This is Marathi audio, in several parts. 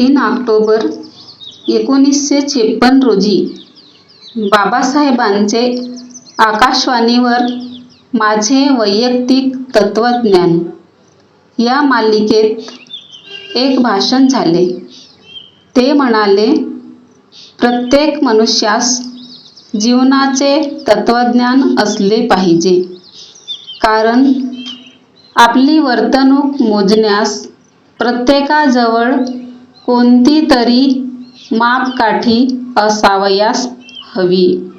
तीन ऑक्टोबर एकोणीसशे छप्पन्न रोजी बाबासाहेबांचे आकाशवाणीवर माझे वैयक्तिक तत्त्वज्ञान या मालिकेत एक भाषण झाले. ते म्हणाले, प्रत्येक मनुष्यास जीवनाचे तत्त्वज्ञान असले पाहिजे. कारण आपली वर्तणूक मोजण्यास प्रत्येकाजवळ कोणती तरी मापकाठी असावयास हवी.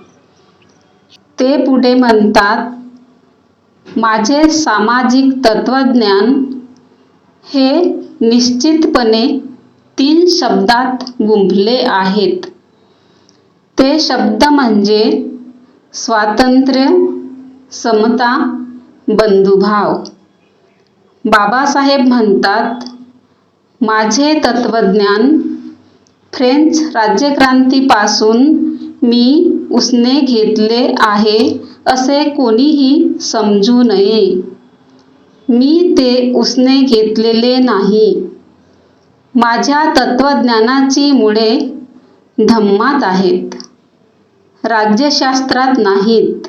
ते पुढे म्हणतात, माझे सामाजिक तत्त्वज्ञान हे निश्चितपणे तीन शब्दांत गुंफले आहेत. ते शब्द म्हणजे स्वातंत्र्य, समता, बंधुभाव. बाबासाहेब म्हणतात, माझे तत्त्वज्ञान फ्रेंच राज्यक्रांतीपासून मी उसने घेतले आहे असे कोणीही समजू नये. मी ते उसने घेतलेले नाही. माझ्या तत्त्वज्ञानाची मुळे धम्मात आहेत, राज्यशास्त्रात नाहीत.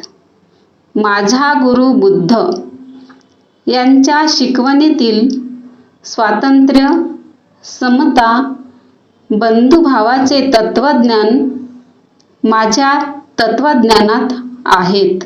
माझा गुरू बुद्ध यांच्या शिकवणीतील स्वातंत्र्य, समता, बंधुभावाचे तत्त्वज्ञान माझ्या तत्त्वज्ञानात आहेत.